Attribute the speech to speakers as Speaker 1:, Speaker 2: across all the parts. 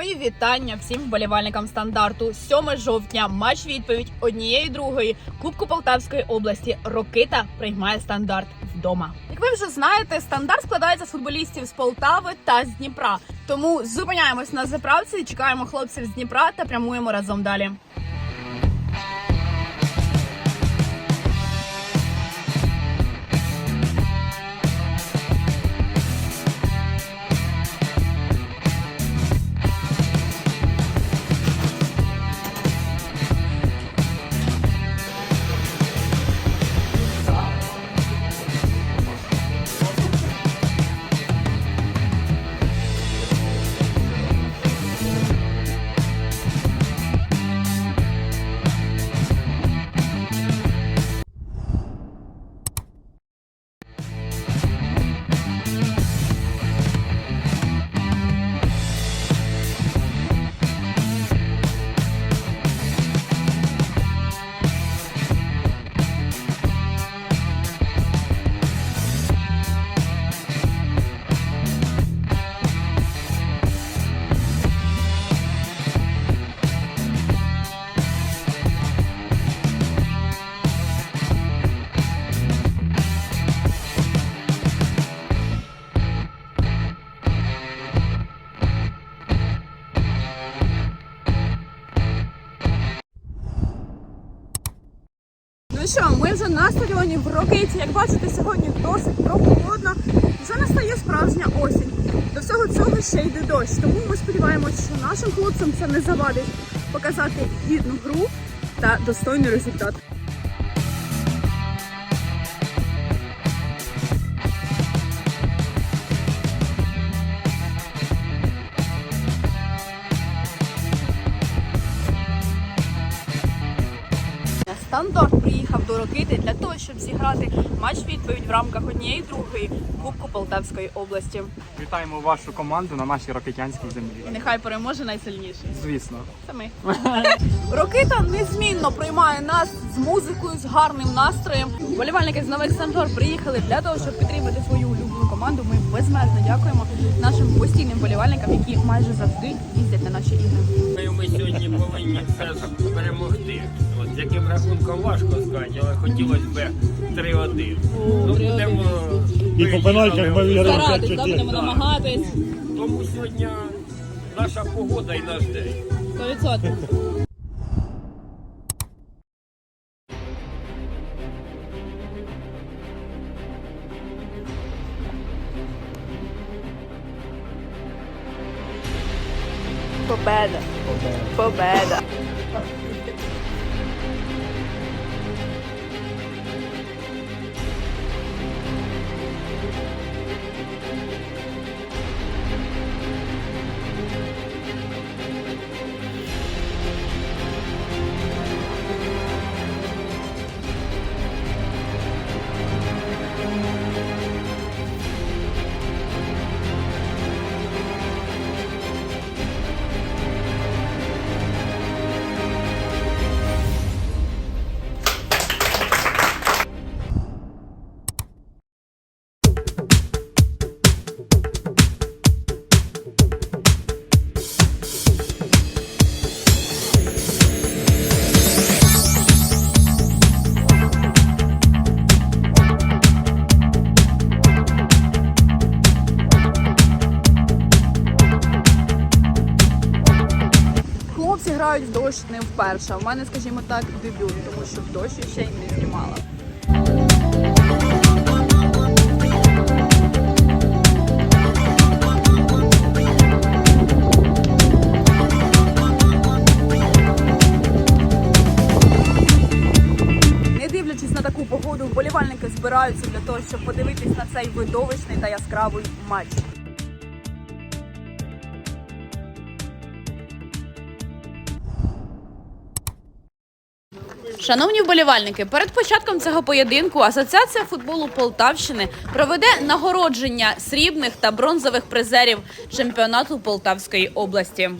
Speaker 1: Мої вітання всім вболівальникам стандарту. 7 жовтня. Матч відповідь однієї другої Кубку Полтавської області. Рокита приймає стандарт вдома. Як ви вже знаєте, стандарт складається з футболістів з Полтави та з Дніпра. Тому зупиняємось на заправці, чекаємо хлопців з Дніпра та прямуємо разом далі. Вже на стадіоні в Рокиті. Як бачите, сьогодні досить прохолодно. Вже настає справжня осінь. До всього цього ще йде дощ. Тому ми сподіваємося, що нашим хлопцям це не завадить показати гідну гру та достойний результат. Рокити для того, щоб зіграти матч відповідь в рамках однієї другої Кубку Полтавської області.
Speaker 2: Вітаємо вашу команду на нашій рокетянській
Speaker 1: І
Speaker 2: землі.
Speaker 1: нехай переможе найсильніший.
Speaker 2: Звісно.
Speaker 1: Це ми. Рокита незмінно приймає нас з музикою, з гарним настроєм. Болівальники з Нових Санжор приїхали для того, щоб підтримати свою улюблену команду. Ми безмежно дякуємо нашим постійним болівальникам, які майже завжди їздять на наші ігри.
Speaker 3: Ми сьогодні повинні все перемогти. Яким рахунком важко сказати, але хотілося б 3-1. Ну, будемо
Speaker 4: І по пенальтях ми
Speaker 1: Старатись, да,
Speaker 4: 5-4.
Speaker 1: будемо намагатись.
Speaker 3: Тому сьогодні наша погода і наш день.
Speaker 1: 100%. Победа. Победа. Грають в дощ не вперше. У мене, скажімо так, дебют, тому що в дощ ще й не знімала. Вболівальники збираються для того, щоб подивитись на цей видовищний та яскравий матч. Шановні вболівальники, перед початком цього поєдинку Асоціація футболу Полтавщини проведе нагородження срібних та бронзових призерів чемпіонату Полтавської області.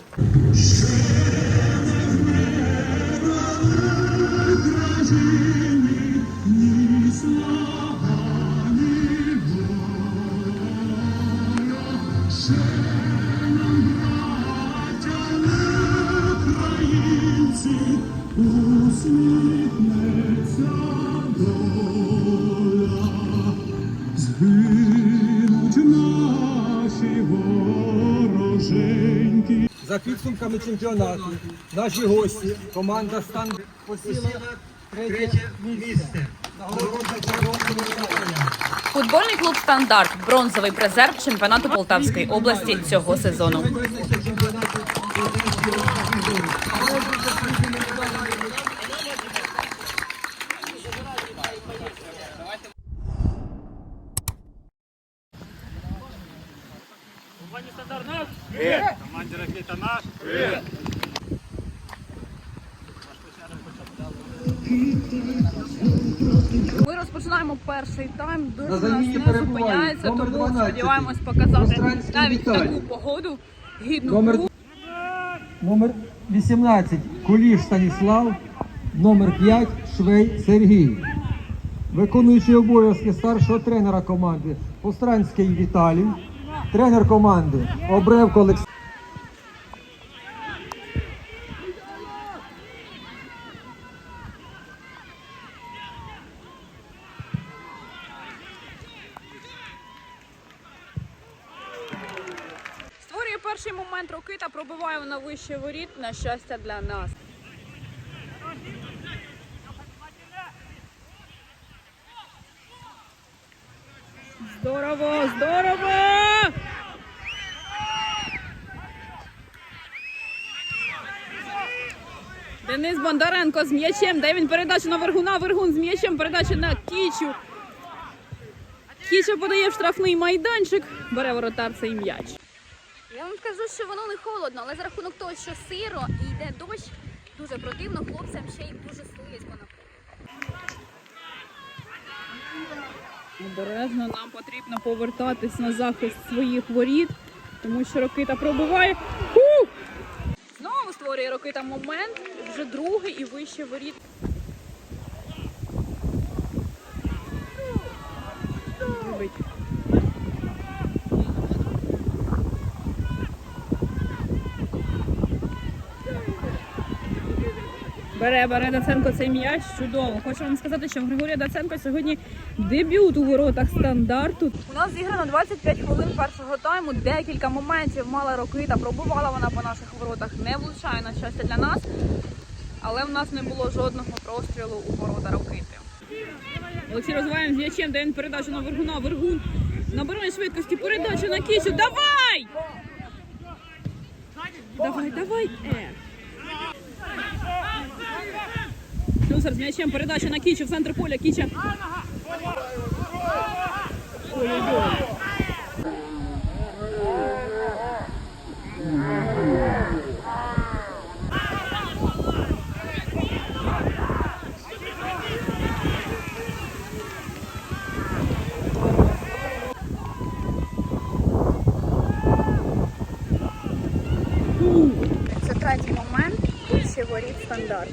Speaker 5: Згинуть наші вороженьки.
Speaker 6: За підсумками чемпіонату наші гості, команда Стан посіла третє місце.
Speaker 1: Футбольний клуб Стандарт бронзовий призер чемпіонату Полтавської області цього сезону.
Speaker 6: Виконується чемпіонату Полтавської області.
Speaker 2: Команді ракета наш.
Speaker 1: Ми розпочинаємо перший тайм. Дуже нас не зупиняється, тому сподіваємось показати навіть таку погоду. Гідну
Speaker 6: Номер, номер 18 Куліш Станіслав, номер 5 Швей Сергій. Виконуючий обов'язки старшого тренера команди. Постранський Віталій, тренер команди Обревко Олексій.
Speaker 1: Створює перший момент руки та пробиває на вище воріт. На щастя для нас. Здорово, здорово! Бондаренко з м'ячем. Де він передачу на Вергуна. Вергун з м'ячем. Передача на Кічу. Кіча подає в штрафний майданчик. Бере воротар цей м'яч.
Speaker 7: Я вам скажу, що воно не холодно, але за рахунок того, що сиро і йде дощ, дуже противно хлопцям ще й дуже слизько.
Speaker 1: Обережно нам потрібно повертатись на захист своїх воріт, тому що Рокита пробиває. Ху! Знову створює Рокита момент, вже другий і вище воріт. Бере, бере Даценко цей м'яч. Чудово. Хочу вам сказати, що Григорія Даценко сьогодні дебют у воротах стандарту. У нас зіграно 25 хвилин першого тайму. Декілька моментів мала Рокита. Пробувала вона по наших воротах. Не влучає на щастя для нас. Але в нас не було жодного прострілу у ворота Рокити. Олексій розвиваємо з м'ячем, де він передачу на Вергуна. Вергун набирає швидкості. Передача на Кічу. Давай! Давай, давай, е. Люсер з м'ячем, передача на Кічу в центр поля. Кіча. Ой-ой-ой.
Speaker 7: Це третій момент, ще воріт стандарту.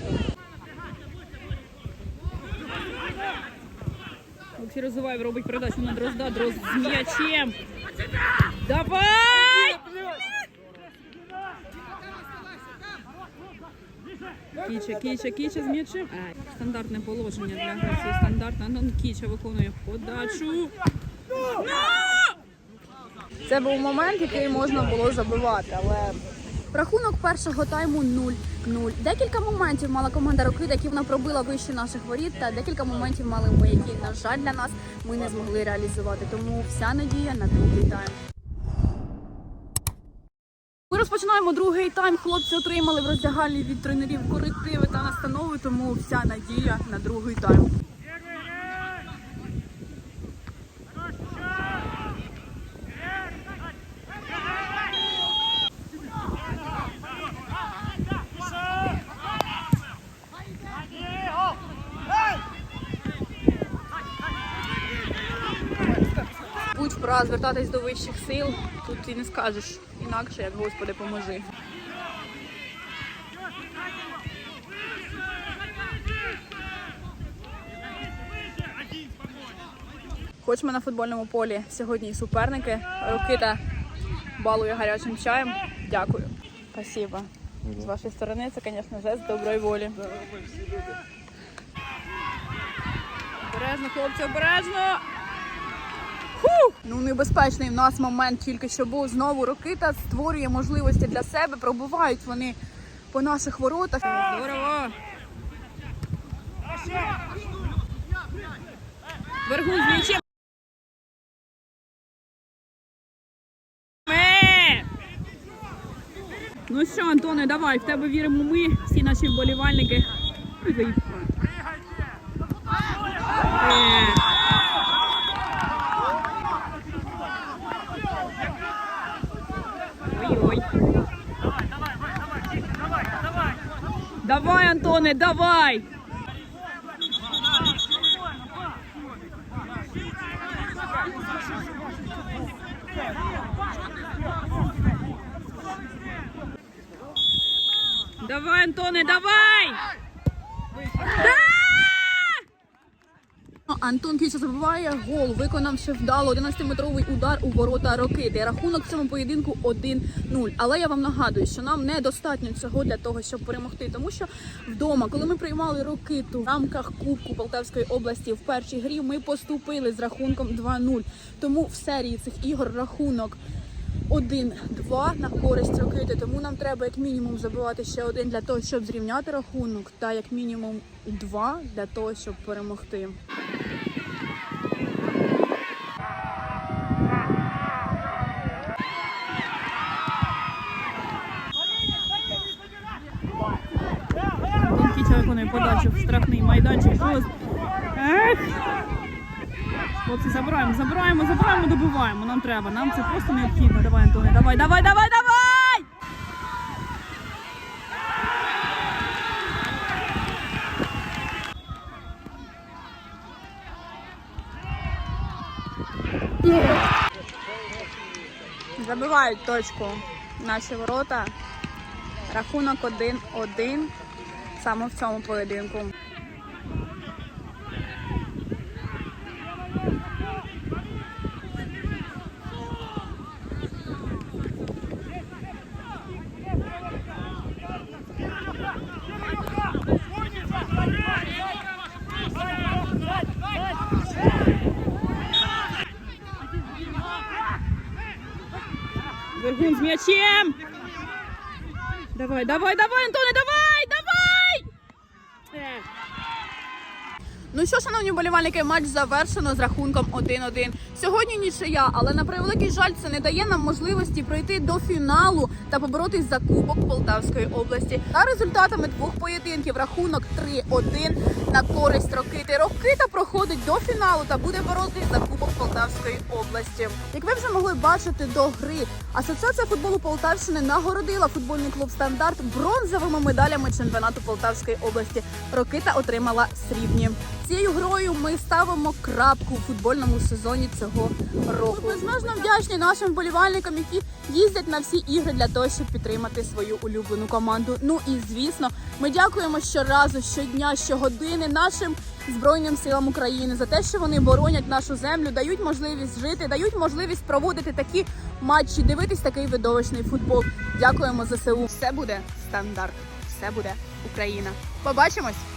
Speaker 1: Олексій Розуваєв робить передачу на Дрозда. Дрозд з м'ячем. Давай! Кіча, Кіча, Кіча з м'ячем. Стандартне положення для гравців. Стандартна. Ну, Кіча виконує подачу. Це був момент, який можна було забивати, але
Speaker 7: Рахунок першого тайму 0-0. Декілька моментів мала команда Рокита, які вона пробила вище наших воріт, та декілька моментів мали ми, які, на жаль, для нас ми не змогли реалізувати. Тому вся надія на другий тайм.
Speaker 1: Ми розпочинаємо другий тайм. Хлопці отримали в роздягальні від тренерів корективи та настанови, тому вся надія на другий тайм. Звертатись до вищих сил. Тут і не скажеш інакше, як Господи, поможи. Хоч на футбольному полі сьогодні суперники. Рокита балує гарячим чаєм. Дякую. Спасибо. З вашої сторони це, звісно, жест доброї волі. Обережно, хлопці, обережно! Ну, небезпечний в нас момент тільки що був. Знову Рокита створює можливості для себе. Пробувають вони по наших воротах. Здорово! Вергун з. Ну що, Антоне, давай, в тебе віримо ми, всі наші вболівальники. Ой, Давай, Антоне, давай! Давай, Антоне, давай! Да! Антон Кіча забиває гол, виконавши вдало 11-метровий удар у ворота Рокити. Рахунок в цьому поєдинку 1-0. Але я вам нагадую, що нам недостатньо цього для того, щоб перемогти. Тому що вдома, коли ми приймали Рокиту в рамках Кубку Полтавської області в першій грі, ми поступили з рахунком 2-0. Тому в серії цих ігор рахунок 1-2 на користь Рокити. Тому нам треба як мінімум забивати ще один для того, щоб зрівняти рахунок, та як мінімум два для того, щоб перемогти. Подачу в штрафний майданчик. Ех! Хлопці, забираємо, забираємо, забираємо, добиваємо. Нам треба, нам це просто необхідно. Давай, Антоне, давай, давай, давай, давай! Забивають точку наші ворота. Рахунок 1-1 саме в цьому поєдинку. Вергун з м'ячем! Давай, давай, давай, Антоне, давай, давай! Е. Ну що, шановні болівальники, матч завершено з рахунком 1-1. Сьогодні нічия, але на превеликий жаль, це не дає нам можливості пройти до фіналу та поборотись за кубок Полтавської області. За результатами двох поєдинків рахунок 3-1 на користь Рокити. Рокита проходить до фіналу та буде боротись за кубок Полтавської області. Як ви вже могли бачити до гри, Асоціація футболу Полтавщини нагородила футбольний клуб Стандарт бронзовими медалями чемпіонату Полтавської області. Рокита отримала срібні. Цією грою ми ставимо крапку у футбольному сезоні цього року. Ми безмежно вдячні нашим вболівальникам, які їздять на всі ігри для того, щоб підтримати свою улюблену команду. Ну і звісно, ми дякуємо щоразу, щодня, щогодини нашим збройним силам України за те, що вони боронять нашу землю, дають можливість жити, дають можливість проводити такі матчі, дивитись такий видовищний футбол. Дякуємо ЗСУ. Все буде стандарт, все буде Україна. Побачимось.